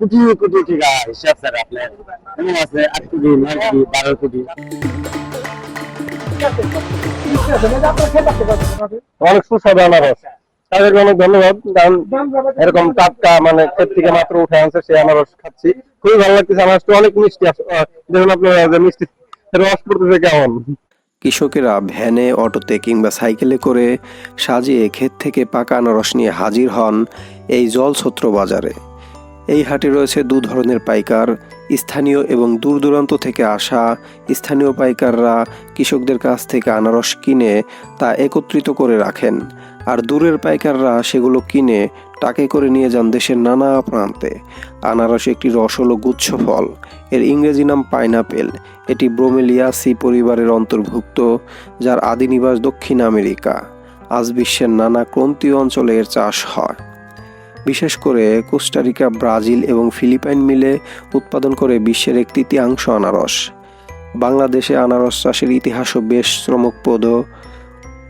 কোটি কোটি টাকা হিসাব স্যার আপনার। এমন আছে? আট কোটি নয় কোটি বারো কোটি? অনেক সুস্বাদু আনারস তাদেরকে অনেক ধন্যবাদ কারণ এরকম টাটকা মানে ক্ষেত থেকে মাত্র উঠে আনছে সেই আনারস খাচ্ছি। খুবই ভালো লাগতেছে আনারসটা অনেক মিষ্টি দেখুন আপনারা মিষ্টি রস পড়তেছে কেমন। কৃষকেরা ভ্যানে অটোতে কিংবা সাইকেলে করে সাজিয়ে ক্ষেত থেকে পাকা আনারস নিয়ে হাজির হন এই জলছত্র বাজারে। এই হাটে রয়েছে দু ধরনের পাইকার, স্থানীয় এবং দূর দূরান্ত থেকে আসা। স্থানীয় পাইকাররা কৃষকদের কাছ থেকে আনারস কিনে তা একত্রিত করে রাখেন। আর দূরের পাইকাররা সেগুলো কিনে টাকে করে নিয়ে যান দেশের নানা প্রান্তে। আনারস একটি রসল গুচ্ছ ফল। এর ইংরেজি নাম পাইনাপেল। এটি ব্রোমেলিয়াসি পরিবারের অন্তর্ভুক্ত, যার আদি নিবাস দক্ষিণ আমেরিকা। আজ বিশ্বের নানা ক্রান্তীয় অঞ্চলে এর চাষ হয়। বিশেষ করে কোস্টারিকা, ব্রাজিল এবং ফিলিপাইন মিলে উৎপাদন করে বিশ্বের এক তৃতীয়াংশ আনারস। বাংলাদেশে আনারস চাষের ইতিহাসও বেশ শ্রমকপদ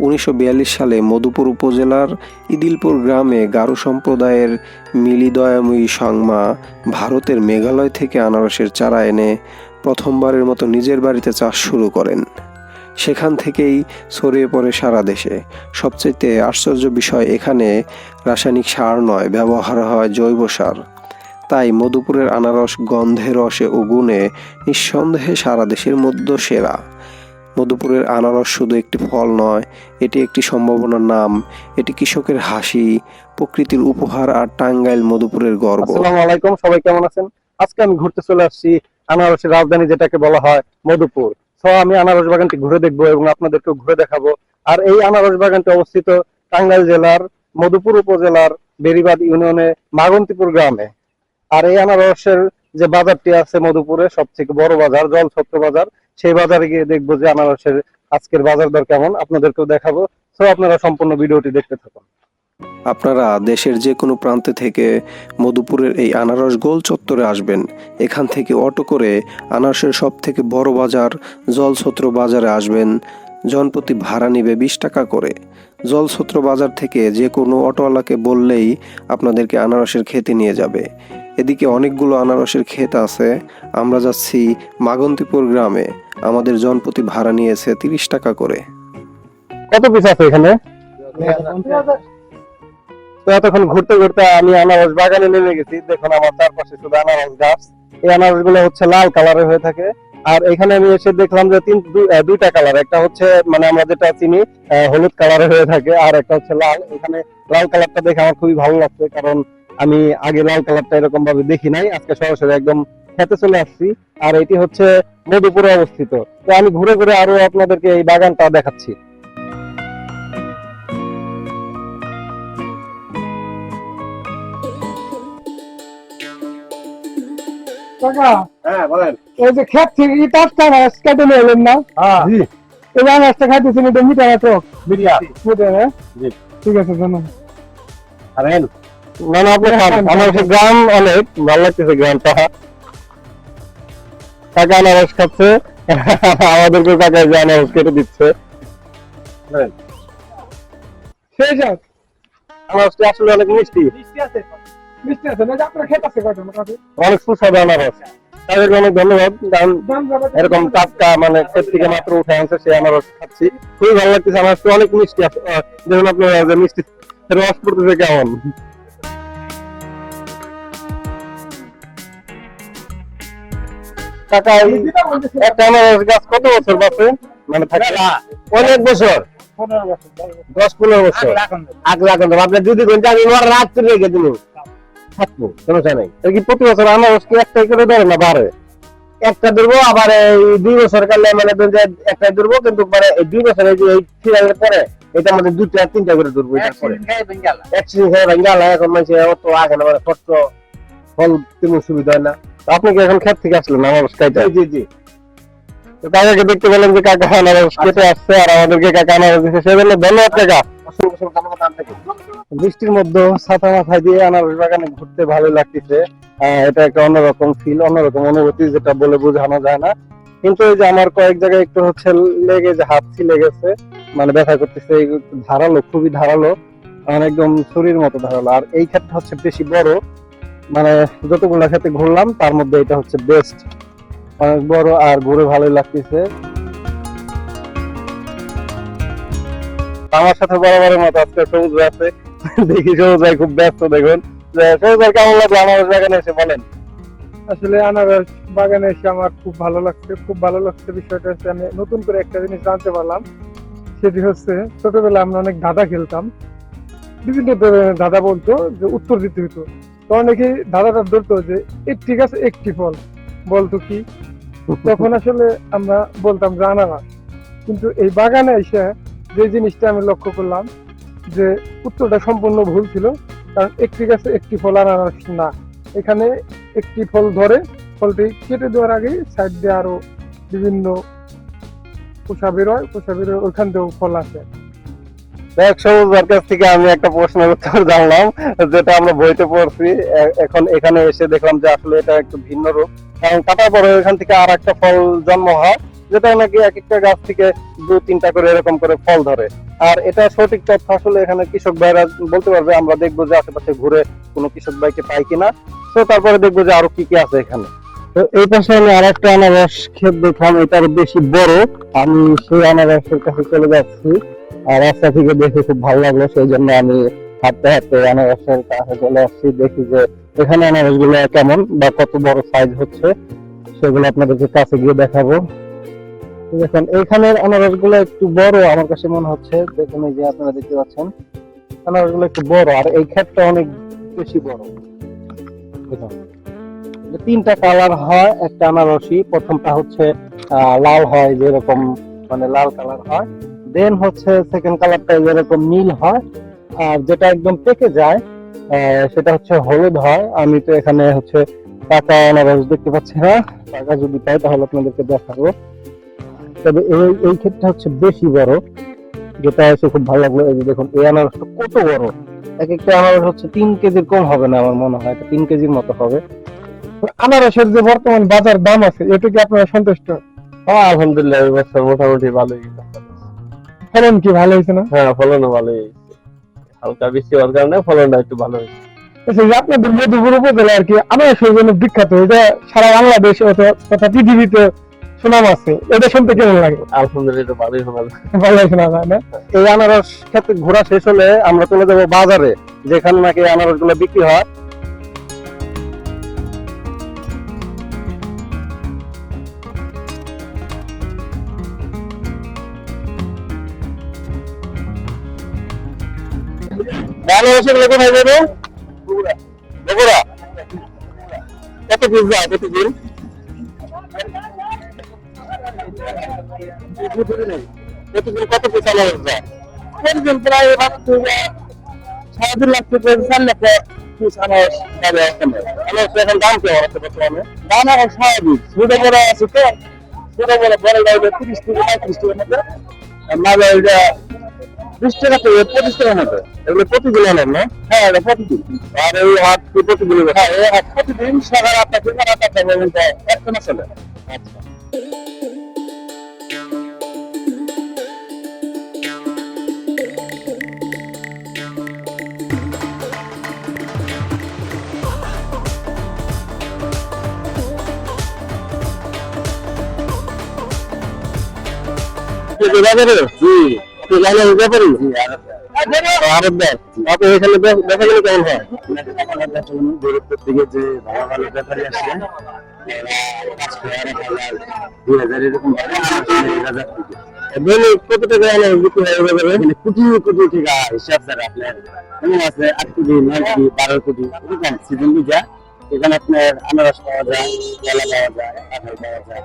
উনিশশো সালে মধুপুর উপজেলার ইদিলপুর গ্রামে গারো সম্প্রদায়ের মিলিদয়াময়ী সংমা ভারতের মেঘালয় থেকে আনারসের চারা এনে প্রথমবারের মতো নিজের বাড়িতে চাষ শুরু করেন। সেখান থেকেই ছড়িয়ে পড়ে সারা দেশে। সবচেয়ে আশ্চর্য বিষয় এখানে রাসায়নিক সার নয়, ব্যবহার হয় জৈব সার। তাই মধুপুরের আনারস গন্ধে রসে ও গুণে নিঃসন্দেহে সারা দেশের মধ্যে সেরা। মধুপুরের আনারস শুধু একটি ফল নয়, এটি একটি সম্ভাবনার নাম। এটি কৃষকের হাসি, প্রকৃতির উপহার আর টাঙ্গাইল মধুপুরের গর্ব। আলাইকুম, সবাই কেমন আছেন? আজকে আমি ঘুরতে চলে আসছি আনারসের রাজধানী যেটাকে বলা হয় মধুপুর। তো আমি আনারস বাগানটি ঘুরে দেখব এবং আপনাদেরকেও ঘুরে দেখাবো। আর এই আনারস বাগানটি অবস্থিত টাঙ্গাইল জেলার মধুপুর উপজেলার বেরিবাদ ইউনিয়নে মাগন্তিপুর গ্রামে। আর এই আনারসের যে বাজারটি আছে মধুপুরে সব থেকে বড় বাজার জল ছত্র বাজার, সেই বাজারে গিয়ে দেখব যে আনারসের আজকের বাজার দর কেমন। আপনাদেরকেও দেখাবো। তো আপনারা সম্পূর্ণ ভিডিওটি দেখতে থাকুন। আপনারা দেশের যে কোনো প্রান্তে থেকে মধুপুরের এই আনারস গোল চত্বরে আসবেন। এখান থেকে অটো করে আনারসের সব থেকে বড় বাজার জলছত্র বাজারে আসবেন। জনপ্রতি ভাড়া নিবে বিশ টাকা করে। জলছত্র বাজার থেকে যে কোনো অটোওয়ালাকে বললেই আপনাদেরকে আনারসের খেতে নিয়ে যাবে। এদিকে অনেকগুলো আনারসের ক্ষেত আছে। আমরা যাচ্ছি মাগন্তিপুর গ্রামে। আমাদের জনপ্রতি ভাড়া নিয়েছে তিরিশ টাকা করে। কত পিস আছে এখানে? তো এতক্ষণ ঘুরতে ঘুরতে আমি আনারস বাগানে নেমে গেছি। দেখুন আমার চারপাশে শুধু আনারস গাছ। এই আনারসগুলো হচ্ছে লাল কালারের হয়ে থাকে। আর এখানে আমি এসে দেখলাম যে তিন দুইটা কালার। একটা হচ্ছে মানে আমরা যেটা চিনি হলুদ কালারের হয়ে থাকে, আর একটা হচ্ছে লাল। এখানে লাল কালারটা দেখে আমার খুবই ভালো লাগছে, কারণ আমি আগে লাল কালারটা এরকম ভাবে দেখি নাই। আজকে সরাসরি একদম খেতে চলে আসছি। আর এটি হচ্ছে মধুপুরে অবস্থিত। তো আমি ঘুরে ঘুরে আরও আপনাদেরকে এই বাগানটা দেখাচ্ছি। হ্যাঁ বলেন। এই যে ক্ষেত থেকে কি টাটকা মাছ কেটে নিয়ে এলেন না? হ্যাঁ। এই মাছটা খাইতেছেন এটা মিঠা না তো মিডিয়া মিঠা না? ঠিক আছে ধন্যবাদ আরেন। না না আপনি খান। আমার হচ্ছে গ্রাম অনেক ভালো লাগতেছে গ্রামটা। কাকা আনারস খাচ্ছে। আমাদেরকে কাকা যে আনারস কেটে দিচ্ছে। সেই যাক আনারসটি আসলে অনেক মিষ্টি। মিষ্টি আছে মিষ্টি আছে না আপনার ক্ষেত আছে কয়টা মোটামুটি? অনেক সুস্বাদু আনারস তাদেরকে অনেক ধন্যবাদ কারণ এরকম টাটকা মানে ক্ষেত থেকে মাত্র উঠে আনছে সেই আনারস খাচ্ছি। খুবই ভালো লাগতেছে অনেক মিষ্টি আছে। আহ, দেখুন মিষ্টি রস পড়তেছে কেমন। একটা আনারস গাছ কত বছর বাঁচে? মানে থাকে অনেক বছর? দশ পনেরো বছর? আগ লাগান আপনার যদি ঘণ্টা আমি আমার রাত চলে রেখে দিব থাকব সমস্যা নাই। কি প্রতি বছর আনারস কি একটাই করে ধরে না বাড়ে? একটা ধরবো আবার এই দুই বছর কালে মানে একটা ধরবো কিন্তু মানে এই দুই বছর এই সিরিয়ালের পরে এটা তিনটা করে ধরবো এটা পরে। অ্যাক্সিডেন্ট গেল। এখন মানুষ অত আগে না মানে কষ্ট ফল তেমন সুবিধা হয় না। আপনি কি এখন ক্ষেত থেকে আসলেন আনারস খাইতে? জি জি তো কাকাকে দেখতে পেলেন যে কাকা আনারস কেটে আসছে আর আমাদেরকে কাকা আনারস দিচ্ছে সেজন্য ধন্যবাদ কাকা। বৃষ্টির মধ্যে ছাতা মাথায় দিয়ে আনারস বাগানে ঘুরতে ভালো লাগতেছে। এটা একটা অন্যরকম ফিল অন্যরকম অনুভূতি যেটা বলে বোঝানো যায় না। কিন্তু এই যে আমার কয়েক জায়গায় একটু হচ্ছে লেগে যে হাত ছিলে গেছে মানে ব্যথা করতেছে ধারালো, খুবই ধারালো আমার একদম শরীর মতো ধারালো। আর এই ক্ষেত্রে হচ্ছে বেশি বড় মানে যতগুলো ক্ষেতে ঘুরলাম, তার মধ্যে এটা হচ্ছে বেস্ট অনেক বড় আর ঘুরে ভালোই লাগতেছে। আমার সাথে বরাবরের মতো আজকে সবুজ আছে। দেখি সবুজ ভাই খুব ব্যস্ত দেখুন। সবুজ ভাই কেমন লাগল আমার বাগানে এসে বলেন। আসলে আনারস বাগানে এসে আমার খুব ভালো লাগছে। খুব ভালো লাগছে বিষয়টা হচ্ছে আমি নতুন করে একটা জিনিস জানতে পারলাম। সেটি হচ্ছে ছোটবেলায় আমরা অনেক দাদা খেলতাম। বিভিন্ন দাদা বলতো যে উত্তর দিতে হতো তো অনেকে দাদাটা ধরতো যে একটি গাছ একটি ফল। বলতো কি? তখন আসলে আমরা বলতাম যে আনারস। কিন্তু এই বাগানে এসে যে জিনিসটা আমি লক্ষ্য করলাম যে উত্তরটা সম্পূর্ণ ভুল ছিল, কারণ একটি গাছে একটি ফল আনারস না। এখানে একটি ফল ধরে, ফলটি কেটে দেওয়ার আগে সাইড দিয়ে আরও বিভিন্ন পোষা বেরোয় পোষা বেরোয় ওইখান থেকেও ফল আসে। কাছ থেকে আমি একটা প্রশ্নের উত্তর জানলাম, যেটা আমরা বইতে পড়ছি। এখন এখানে এসে দেখলাম যে আসলে এটা একটু ভিন্ন রূপ। কারণ কাটার পরে এখান থেকে আর একটা ফল জন্ম হয়। যেটা নাকি এক একটা গাছ থেকে দু তিনটা করে এরকম করে ফল ধরে। আর এটা সঠিক তথ্য আসলে এখানে কৃষক ভাইরা বলতে পারবে, আমরা দেখব যে আশেপাশে ঘুরে কোনো কৃষক ভাইকে পাই কিনা। তো তারপরে দেখব যে আরও কি কি আছে এখানে। তো এই পাশে আমি আর একটা আনারস ক্ষেত দেখলাম এটার বেশি বড়। আমি সেই আনারসের কাছে চলে যাচ্ছি। আর রাস্তা থেকে দেখে খুব ভালো লাগল, সেই জন্য আমি হাঁটতে হাঁটতে আনারসের কাছে চলে আসছি। দেখি যে এখানে আনারসগুলো কেমন বা কত বড় সাইজ হচ্ছে, সেগুলো আপনাদেরকে কাছে গিয়ে দেখাবো। দেখেন, এখানের আনারসগুলো একটু বড়, আমার কাছে মনে হচ্ছে। দেখুন এই যে আপনারা দেখতে পাচ্ছেন, আনারসগুলো একটু বড়, আর এই ক্ষেতটা অনেক বেশি বড়। তিনটা কালার হয়, একটা আনারসি প্রথমটা হচ্ছে লাল হয়, যেরকম মানে লাল কালার হয়। দেন হচ্ছে সেকেন্ড কালারটা যেরকম নীল হয়, আর যেটা একদম পেকে যায় সেটা হচ্ছে হলুদ হয়। আমি তো এখানে হচ্ছে পাকা আনারস দেখতে পাচ্ছি না। পাকা যদি পাই, তাহলে আপনাদেরকে দেখাবো। তবে এই এই ক্ষেত্রে হচ্ছে বেশি বড়। যেটা হচ্ছে খুব ভালো লাগল এই যে দেখুন এই আনারসটা কত বড়? এক একটা আনারস হচ্ছে তিন কেজির কম হবে না আমার মনে হয় তিন কেজির মতো হবে। আনারসের যে বর্তমান বাজার দাম আছে এটা কি আপনারা সন্তুষ্ট? হ্যাঁ আলহামদুলিল্লাহ এই বছর মোটামুটি ভালোই ফলন কি ভালো হয়েছে না? হ্যাঁ ফলনও ভালোই হয়েছে। হালকা বৃষ্টি হওয়ার কারণে ফলনটা একটু ভালো হয়েছে। আচ্ছা, আপনাদের মধুপুর উপজেলা আর কি আনারসের জন্য বিখ্যাত এটা সারা বাংলাদেশ তথা পৃথিবীতে সুনাম আছে এটা শুনতে কেমন লাগে? আলহামদুলিল্লাহ ভালোই শোনা যায়। ভালো শোনা যায় না? এই আনারস ক্ষেত্রে ঘোরা শেষ হলে আমরা চলে যাব বাজারে যেখানে নাকি আনারসগুলো বিক্রি হয়। গুলো কোথায় যাবে? বগুড়া। কত পিস যায়? প্রতিদিন প্রতিদিন কত পিস আনারস যায় প্রতিদিন প্রায় লাখ থেকে বড় আছে তো ছোট বড় বড় গাড়ি মাঝে ওইটা বিশ টাকা থেকে পঁচিশ টাকার এগুলো প্রতিদিন আনেন হ্যাঁ এটা প্রতিদিন আর এই হাট প্রতিদিন হ্যাঁ এই হাট প্রতিদিন সকাল আটটা থেকে রাত আটটা বাজারে? জি। আপনি জানেন ব্যাপারি? আরব ব্যাগ আপনি এখানে দেখা গেলে কেমন হয়? দূরত্বের দিকে যে ভালো ভালো ব্যাপারী আসে দুই হাজার এরকম এক হাজার থেকে। দৈনিক কত টাকা আনে বিক্রি হয় বাজারে মানে কোটি কোটি টাকা হিসাব স্যার আপনার আছে আট কোটি নয় কোটি বারো কোটি এরকম সিজন বুঝা এখানে আপনার আনারস পাওয়া যায়, কলা পাওয়া যায় কাঁঠাল পাওয়া যায়।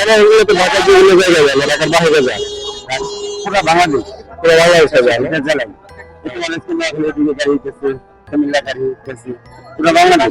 এরা এগুলো তো ঢাকা বিভিন্ন জায়গায় যায় ঢাকার বাইরে যায়। পুরো বাংলাদেশ, পুরো বাংলাদেশে যায় এটা জেলায় এটা মানে সিনেমা দিকে গাড়ি হইতেছে কুমিল্লা গাড়ি হইতেছে পুরো বাংলাদেশ।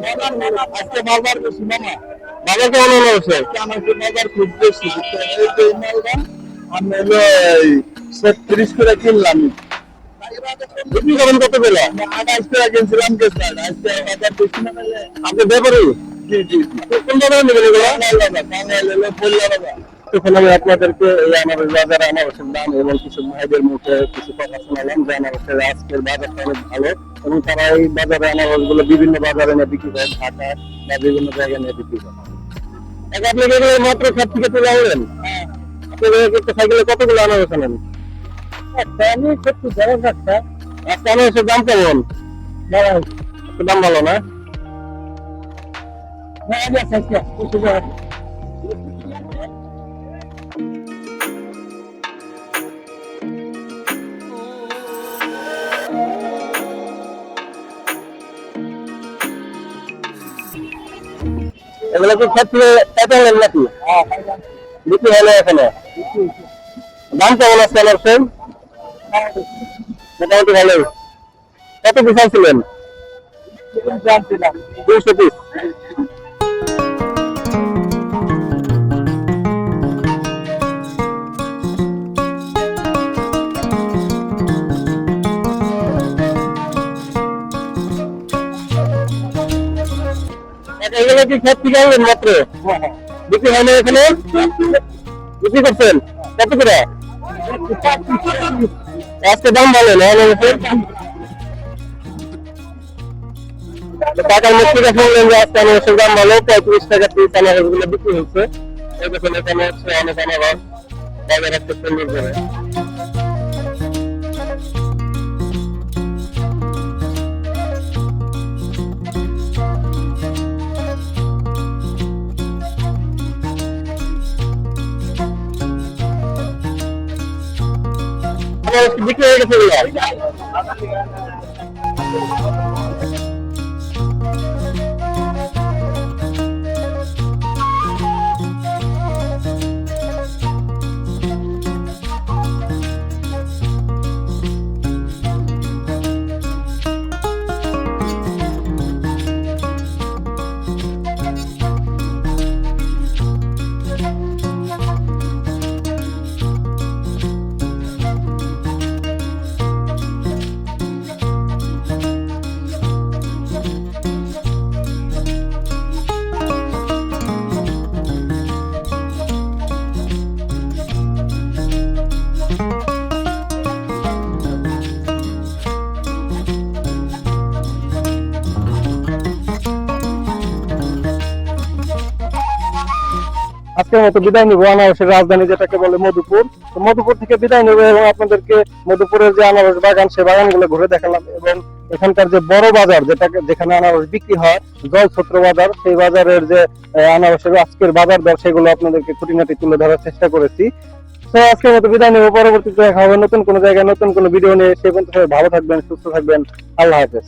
আজকে কেমন খুব বেশি এই যে মালটা আমি হলো ছত্রিশ করে কিনলাম। বিক্রি করেন কত পেলে আঠাশ টাকা কিনছিলাম গেছে আজকে বাজার বেশি না আপনি ব্যাপারী? জি জি কোন বাজারে নেবেন এগুলো? হলো বাবা আমি আপনাদেরকে এই আনারস বাজারে আনারসের দাম এবং কিছু ভাইদের মুখে কিছু কথা শোনালাম যে আনারসের আজকের বাজারটা অনেক ভালো এবং তারা এই বাজারে আনারসগুলো বিভিন্ন বাজারে নিয়ে বিক্রি করে ঢাকা বা বিভিন্ন জায়গায় নিয়ে বিক্রি করে। এক আপনি এগুলো মাত্র খাত থেকে তুলে আনলেন? আপনাদের একটা সাইকেলে কতগুলো আনারস আনেন একটা আমি সত্যি ধরে একটা। একটা আনারসের দাম কেমন? দাম ভালো। না? এগুলো কি ক্ষেত্রে পেতেলেন নাকি? বিক্রি হলো এখানে। দাম কেমন আছে আনারসের মোটামুটি ভালো কত পিস ছিলেন দুইশো পিস। কি ক্ষেত থেকে মাত্র বিক্রি হয় না এখানে? বিক্রি করছেন? কত করে? আজকে দাম ভালো না টাকার মুখ থেকে শুনলেন যে আজকে আনারসের দাম ভালো পঁয়ত্রিশ টাকা পিস আনারসগুলো বিক্রি হচ্ছে দেখুন এখানে আনারস বাজার একটা বিক্রি হয়ে গেছে আজকের মতো বিদায় নিবো। আনারসের রাজধানী যেটাকে বলে মধুপুর। মধুপুর থেকে বিদায় নেব এবং আপনাদেরকে মধুপুরের যে আনারস বাগান, সে বাগানগুলো ঘুরে দেখালাম এবং এখানকার যে বড় বাজার যেটাকে যেখানে আনারস বিক্রি হয়, জলছত্র বাজার, সেই বাজারের যে আনারসের আজকের বাজার দর, সেগুলো আপনাদেরকে খুঁটিনাটি তুলে ধরার চেষ্টা করেছি। তো আজকের মতো বিদায় নেব। পরবর্তীতে দেখা হবে নতুন কোনো জায়গায়, নতুন কোনো ভিডিও নিয়ে। সে পর্যন্ত ভালো থাকবেন, সুস্থ থাকবেন। আল্লাহ হাফেজ।